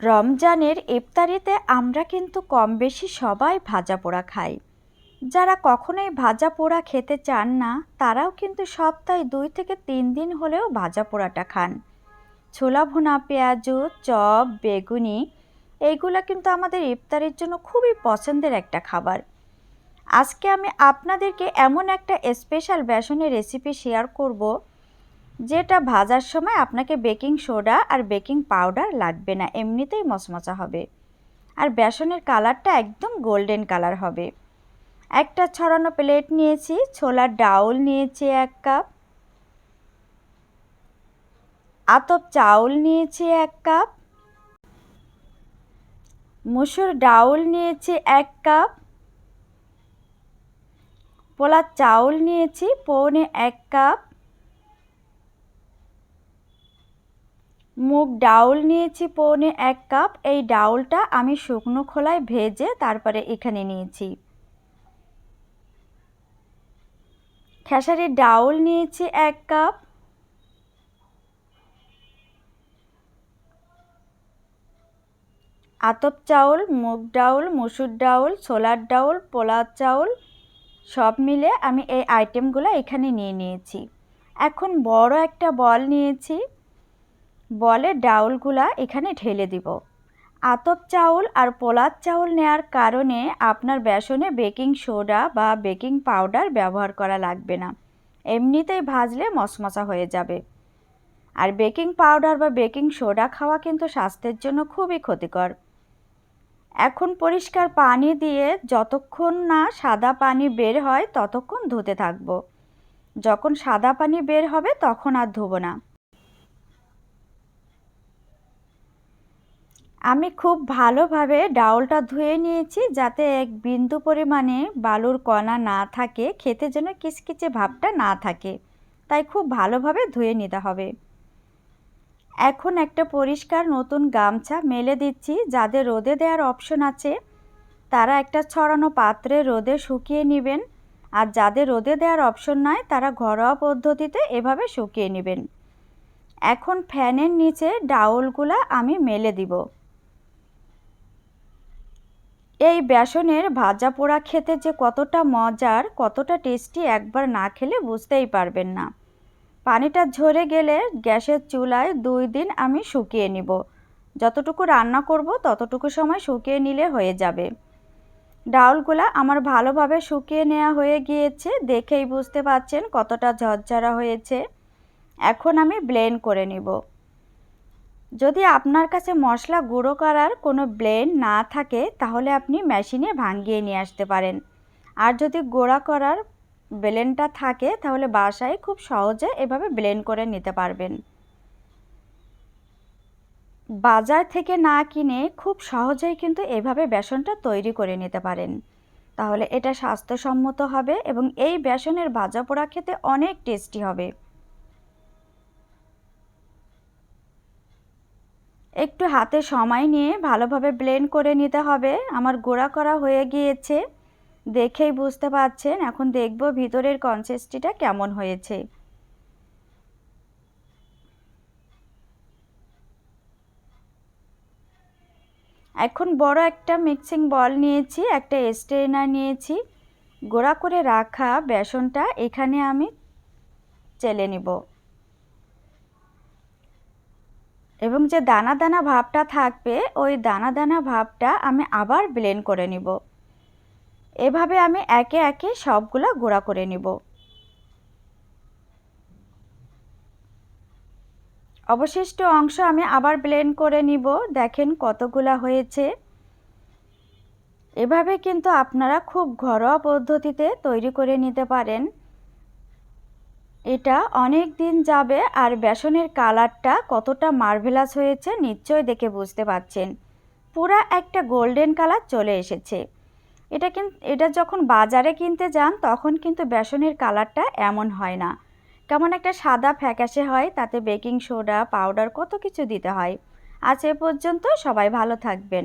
রমজানের ইফতারিতে আমরা কিন্তু কম বেশি সবাই ভাজা পোড়া খাই। যারা কখনোই ভাজা পোড়া খেতে চান না, তারাও কিন্তু সপ্তাহে দুই থেকে তিন দিন হলেও ভাজা পোড়াটা খান। ছোলা ভুনা, পেঁয়াজু, চপ, বেগুনি এইগুলো কিন্তু আমাদের ইফতারের জন্য খুবই পছন্দের একটা খাবার। আজকে আমি আপনাদেরকে এমন একটা স্পেশাল বেসনের রেসিপি শেয়ার করব যেটা ভাজার সময় আপনাকে বেকিং সোডা আর বেকিং পাউডার লাগবে না, এমনিতেই মচমচা হবে। আর বেসনের কালারটা একদম গোল্ডেন কালার হবে। একটা ছড়ানো প্লেট নিয়েছি, ছোলার ডাউল নিয়েছি এক কাপ। আতপ চাউল নিয়েছি এক কাপ। মুসুর ডাউল নিয়েছি এক কাপ। পোলার চাউল নিয়েছি, পৌনে এক কাপ। মুগ ডাউল নিয়েছি পৌনে এক কাপ। এই ডাউলটা আমি শুকনো খোলায় ভেজে তারপরে এখানে নিয়েছি। খেসারির ডাউল নিয়েছি এক কাপ। আতপ চাউল, মুগ ডাউল, মুসুর ডাউল, ছোলার ডাউল পোলার চাউল, সব মিলে আমি এই আইটেমগুলো এখানে নিয়ে নিয়েছি। এখন বড় একটা বল নিয়েছি। বলে ডাউলগুলা এখানে ঢেলে দিব। আতপ চাউল আর পোলাদ চাউল নেওয়ার কারণে আপনার বেসনে বেকিং সোডা বা বেকিং পাউডার ব্যবহার করা লাগবে না। এমনিতেই ভাজলে মশমশা হয়ে যাবে। আর বেকিং পাউডার বা বেকিং সোডা খাওয়া কিন্তু স্বাস্থ্যের জন্য খুবই ক্ষতিকর। এখন পরিষ্কার পানি দিয়ে যতক্ষণ না সাদা পানি বের হয় ততক্ষণ ধুতে থাকব। যখন সাদা পানি বের হবে তখন আর ধোবো না। আমি খুব ভালোভাবে ডাউলটা ধুয়ে নিয়েছি যাতে এক বিন্দু পরিমাণে বালুর কণা না থাকে, খেতে যেন কিচকিচে ভাবটা না থাকে। তাই খুব ভালোভাবে ধুয়ে নিতে হবে। এখন একটা পরিষ্কার নতুন গামছা মেলে দিচ্ছি যাদের রোদে দেওয়ার অপশন আছে। তারা একটা ছড়ানো পাত্রে রোদে শুকিয়ে নেবেন আর যাদের রোদে দেওয়ার অপশন নাই, তারা ঘরোয়া পদ্ধতিতে এভাবে শুকিয়ে নেবেন। এখন ফ্যানের নিচে ডাউলগুলা আমি মেলে দিব। এই বেসনের ভাজা পোড়া খেতে যে কতটা মজার, কতটা টেস্টি একবার না খেলে বুঝতেই পারবেন না। পানিটা ঝরে গেলে গ্যাসের চুলায় দুই দিন আমি শুকিয়ে নিব। যতটুকু রান্না করব ততটুকু সময় শুকিয়ে নিলে হয়ে যাবে। ডাউলগুলা আমার ভালোভাবে শুকিয়ে নেওয়া হয়ে গিয়েছে, দেখেই বুঝতে পাচ্ছেন কতটা ঝরঝরা হয়েছে। এখন আমি ব্লেন্ড করে নিব। যদি আপনার কাছে মশলা গুঁড়ো করার কোনো ব্লেন্ড না থাকে, তাহলে আপনি মেশিনে ভাঙিয়ে নিয়ে আসতে পারেন। আর যদি গোড়া করার ব্লেন্ডটা থাকে, তাহলে বাসায় খুব সহজে এভাবে ব্লেন্ড করে নিতে পারবেন। বাজার থেকে না কিনে খুব সহজেই কিন্তু এভাবে বেসনটা তৈরি করে নিতে পারেন। তাহলে এটা স্বাস্থ্যসম্মত হবে এবং এই বেসনের ভাজা পোড়া খেতে অনেক টেস্টি হবে। একটু হাতে সময় নিয়ে ভালোভাবে ব্লেন্ড করে নিতে হবে। আমার গোড়া করা হয়ে গিয়েছে। দেখেই বুঝতে পারছেন, এখন দেখব ভিতরের কনসিস্টিটা কেমন হয়েছে। এখন বড় একটা মিক্সিং বল নিয়েছি, একটা স্ট্রেনার নিয়েছি। গোড়া করে রাখা বেসনটা এখানে আমি চেলে নিব। এবং যে দানা দানা ভাবটা থাকবে, ওই দানা দানা ভাবটা আমি আবার ব্লেন্ড করে নিব। এভাবে আমি একে একে সবগুলো গোড়া করে নিব। অবশিষ্ট অংশ আমি আবার ব্লেন্ড করে নিব। দেখেন কতগুলা হয়েছে। এভাবে কিন্তু আপনারা খুব ঘরোয়া পদ্ধতিতে তৈরি করে নিতে পারেন। এটা অনেক দিন যাবে আর বেসনের কালারটা কতটা মার্ভেলাস হয়েছে নিশ্চয় দেখে বুঝতে পাচ্ছেন পুরা একটা গোল্ডেন কালার চলে এসেছে। এটা কিন্তু এটা যখন বাজারে কিনতে যান তখন কিন্তু বেসনের কালারটা এমন হয় না। কেমন একটা সাদা ফ্যাকাশে হয়, তাতে বেকিং সোডা, পাউডার কত কিছু দিতে হয়। আজ এ পর্যন্ত সবাই ভালো থাকবেন।